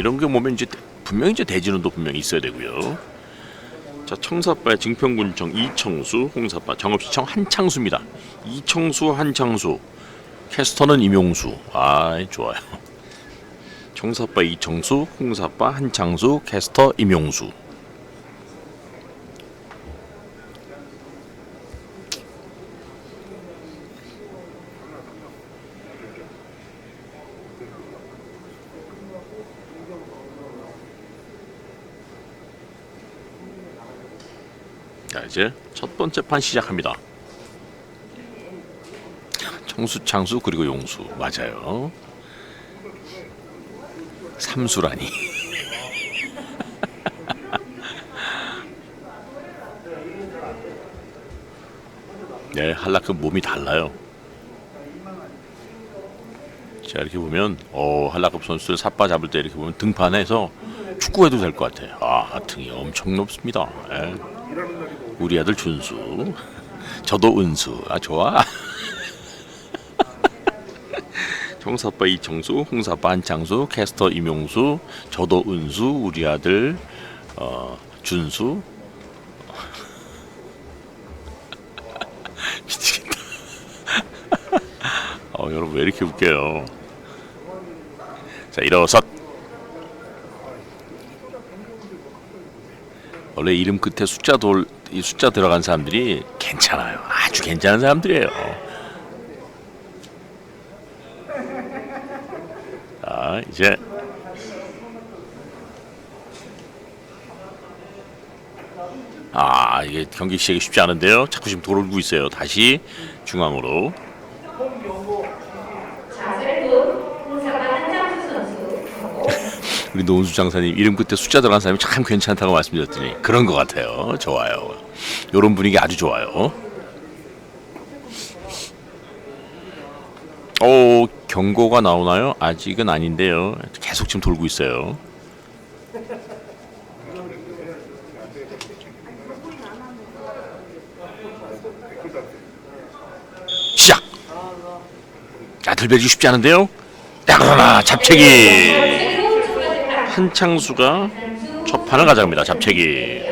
이런 게 보면 이제 분명히 이제 대진운도 분명히 있어야 되고요. 자 청사빠의 증평군청 이청수, 홍사빠 정읍시청 한창수입니다. 이청수, 한창수, 캐스터는 임용수. 아 좋아요. 청사빠 이청수, 홍사빠 한창수, 캐스터 임용수. 자 이제 첫 번째 판 시작합니다. 청수, 창수 그리고 용수 맞아요. 삼수라니. 네, 한라급 몸이 달라요. 자 이렇게 보면 어 한라급 선수들 삿바 잡을 때 이렇게 보면 등판해서 축구해도 될 것 같아요. 아 등이 엄청 높습니다. 예. 우리 아들 준수, 저도 은수. 아 좋아. 청사빠 이청수, 홍사빠 한창수, 캐스터 임용수, 저도 은수, 우리 아들 어, 준수. 미치겠다. 어, 여러분 왜 이렇게 웃겨요? 자 일어서. 원래 이름 끝에 숫자 돌, 이 숫자 들어간 사람들이 괜찮아요. 아주 괜찮은 사람들이에요. 자, 이제 아, 이게 경기 시작이 쉽지 않은데요. 자꾸 지금 돌고 있어요. 다시 중앙으로. 우리 노은수 장사님 이름 끝에 숫자 들어간 사람이 참 괜찮다고 말씀드렸더니 그런 것 같아요. 좋아요. 이런 분위기 아주 좋아요. 오 경고가 나오나요? 아직은 아닌데요. 계속 지금 돌고 있어요. 시작. 자 들배기 쉽지 않은데요. 야 그러나 잡채기. 한창수가 첫 판을 가져갑니다. 잡채기.